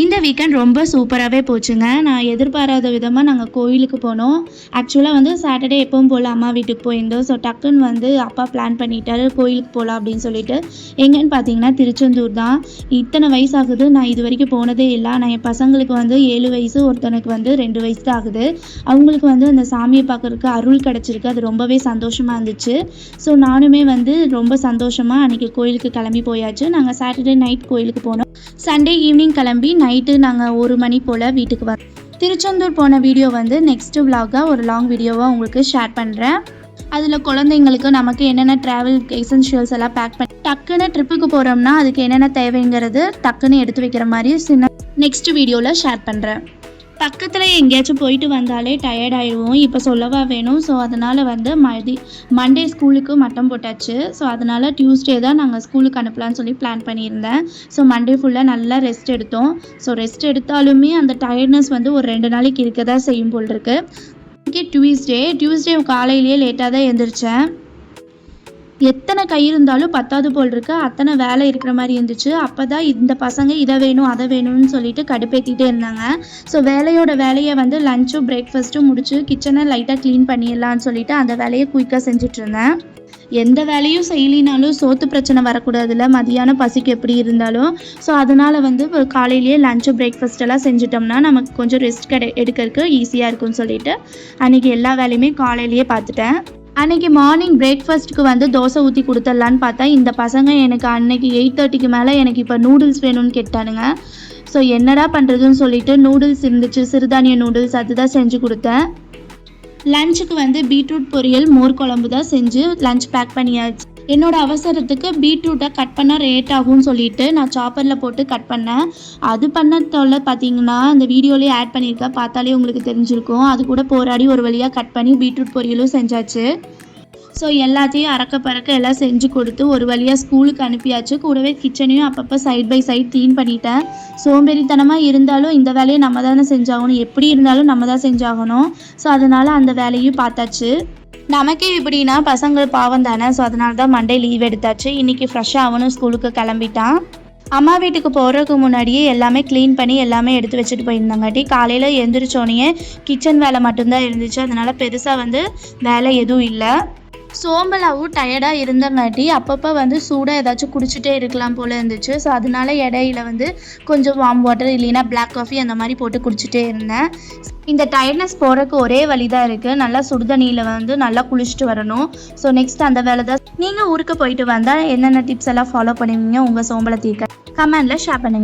இந்த வீக்கெண்ட் ரொம்ப சூப்பராகவே போச்சுங்க. நான் எதிர்பாராத விதமாக நாங்கள் கோயிலுக்கு போனோம். ஆக்சுவலாக வந்து சாட்டர்டே எப்பவும் போல் அம்மா வீட்டுக்கு போயிருந்தோம். ஸோ டக்குன்னு வந்து அப்பா பிளான் பண்ணிட்டாரு கோயிலுக்கு போகலாம் அப்படின்னு சொல்லிட்டு. எங்கேன்னு பார்த்தீங்கன்னா திருச்செந்தூர் தான். இத்தனை வயசு ஆகுது. நான் இது வரைக்கும் போனதே இல்லை. நான் என் பசங்களுக்கு வந்து ஏழு வயசு ஒருத்தனுக்கு வந்து ரெண்டு வயசு தான் ஆகுது. அவங்களுக்கு வந்து அந்த சாமியை பார்க்கறதுக்கு அருள் கிடச்சிருக்கு. அது ரொம்பவே சந்தோஷமாக இருந்துச்சு. ஸோ நானுமே வந்து ரொம்ப சந்தோஷமாக அன்றைக்கி கோயிலுக்கு கிளம்பி போயாச்சு. நாங்கள் சாட்டர்டே நைட் கோயிலுக்கு போனோம். சண்டே ஈவினிங் கிளம்பி நைட்டு நாங்கள் ஒரு மணி போல் வீட்டுக்கு வரோம் திருச்செந்தூர் போன வீடியோ வந்து நெக்ஸ்ட் விலாகாக ஒரு லாங் வீடியோவாக உங்களுக்கு ஷேர் பண்ணுறேன் அதில் குழந்தைங்களுக்கு நமக்கு என்னென்ன ட்ராவல் எசென்ஷியல்ஸ் எல்லாம் பேக் பண்ணி டக்குன்னு ட்ரிப்புக்கு போகிறோம்னா அதுக்கு என்னென்ன தேவைங்கிறது டக்குன்னு எடுத்து வைக்கிற மாதிரி சின்ன நெக்ஸ்ட் வீடியோவில் ஷேர் பண்ணுறேன் பக்கத்தில் எங்கேயாச்சும் போயிட்டு வந்தாலே டயர்ட் ஆயிடுவோம். இப்போ சொல்லவா வேணும். ஸோ அதனால் வந்து மதி மண்டே ஸ்கூலுக்கு மட்டம் போட்டாச்சு. ஸோ அதனால் டியூஸ்டே தான் நாங்கள் ஸ்கூலுக்கு அனுப்பலாம்னு சொல்லி பிளான் பண்ணியிருந்தேன். ஸோ மண்டே ஃபுல்லாக நல்லா ரெஸ்ட் எடுத்தோம். ஸோ ரெஸ்ட் எடுத்தாலுமே அந்த டயர்ட்னஸ் வந்து ஒரு ரெண்டு நாளைக்கு இருக்க தான் செய்யும் போல் இருக்கு. இன்னைக்கு டியூஸ்டே டியூஸ்டே காலையிலேயே லேட்டாக தான் எழுந்திரிச்சேன் எத்தனை கை இருந்தாலும் பத்தாது போல் இருக்கு அத்தனை வேலை இருக்கிற மாதிரி இருந்துச்சு. அப்போ தான் இந்த பசங்க இதை வேணும் அதை வேணும்னு சொல்லிட்டு கடுப்பேற்றிட்டே இருந்தாங்க. ஸோ வேலையோட வேலையை வந்து லஞ்சும் பிரேக்ஃபாஸ்ட்டும் முடிச்சு கிச்சனை லைட்டாக க்ளீன் பண்ணிடலான்னு சொல்லிட்டு அந்த வேலையை குயிக்காக செஞ்சுட்டு இருந்தேன் எந்த வேலையும் செய்யலினாலும் சோத்து பிரச்சனை வரக்கூடாதுல்ல. மதியானம் பசிக்கு எப்படி இருந்தாலும். ஸோ அதனால் வந்து காலையிலேயே லஞ்சு பிரேக்ஃபாஸ்ட் எல்லாம் செஞ்சுட்டோம்னா நமக்கு கொஞ்சம் ரெஸ்ட் கிடை எடுக்கிறதுக்கு ஈஸியாக இருக்கும்னு சொல்லிட்டு அன்றைக்கி எல்லா வேலையுமே காலையிலேயே பார்த்துட்டேன். அன்னைக்கு மார்னிங் பிரேக்ஃபாஸ்ட்டுக்கு வந்து தோசை ஊற்றி கொடுத்துடலான்னு பார்த்தா இந்த பசங்க எனக்கு அன்னைக்கு எயிட் தேர்ட்டிக்கு மேலே எனக்கு இப்போ நூடுல்ஸ் வேணும்னு கேட்டானுங்க. ஸோ என்னடா பண்ணுறதுன்னு சொல்லிட்டு நூடுல்ஸ் இருந்துச்சு. சிறுதானிய நூடுல்ஸ் அதுதான் செஞ்சு கொடுத்தேன். லஞ்சுக்கு வந்து பீட்ரூட் பொரியல் மோர் குழம்பு தான் செஞ்சு லஞ்ச் பேக் பண்ணியாச்சு. என்னோட அவசரத்துக்கு பீட்ரூட்டை கட் பண்ண ரேட் ஆகும்னு சொல்லிட்டு நான் சாப்பரில் போட்டு கட் பண்ணேன். அது பண்ணத்தோட பார்த்தீங்கன்னா அந்த வீடியோலேயே ஆட் பண்ணியிருக்கேன் பார்த்தாலே உங்களுக்கு தெரிஞ்சிருக்கும். அது கூட போராடி ஒரு வழியாக கட் பண்ணி பீட்ரூட் பொரியலும் செஞ்சாச்சு. ஸோ எல்லாத்தையும் அறக்க பறக்க எல்லாம் செஞ்சு கொடுத்து ஒரு வழியாக ஸ்கூலுக்கு அனுப்பியாச்சு. கூடவே கிச்சனையும் அப்பப்போ சைட் பை சைட் க்ளீன் பண்ணிட்டேன். சோம்பேறித்தனமாக இருந்தாலும் இந்த வேலையை நம்ம தானே செஞ்சாகணும். எப்படி இருந்தாலும் நம்ம தான் செஞ்சாகணும். ஸோ அதனால் அந்த வேலையும் பார்த்தாச்சு. நமக்கே இப்படின்னா பசங்க பாவம் தானே ஸோ அதனால தான் மண்டே லீவ் எடுத்தாச்சு. இன்றைக்கி ஃப்ரெஷ்ஷாக அவனும் ஸ்கூலுக்கு கிளம்பிட்டான். அம்மா வீட்டுக்கு போகிறதுக்கு முன்னாடியே எல்லாமே க்ளீன் பண்ணி எல்லாமே எடுத்து வச்சுட்டு போயிருந்தாங்காட்டி காலையில் எழுந்திரிச்சோனையே கிச்சன் வேலை மட்டும்தான் இருந்துச்சு. அதனால் பெருசாக வந்து வேலை எதுவும் இல்லை. சோம்பலாவும் டயர்டாக இருந்தங்காட்டி அப்பப்போ வந்து சூடாக ஏதாச்சும் குடிச்சிட்டே இருக்கலாம் போல் இருந்துச்சு. ஸோ அதனால இடையில வந்து கொஞ்சம் வார்ம் வாட்டர் இல்லைன்னா பிளாக் காஃபி அந்த மாதிரி போட்டு குடிச்சிட்டே இருந்தேன். இந்த டயர்ட்னஸ் போகிறதுக்கு ஒரே வழி தான் இருக்குது நல்லா சுடுதண்ணியில் வந்து நல்லா குளிச்சுட்டு வரணும். ஸோ நெக்ஸ்ட் அந்த வேலை தான். நீங்கள் ஊருக்கு போயிட்டு வந்தால் என்னென்ன டிப்ஸ் எல்லாம் ஃபாலோ பண்ணுவீங்க? உங்கள் சோம்பலை தீர்க்க கமெண்டில் ஷேர் பண்ணுங்கள்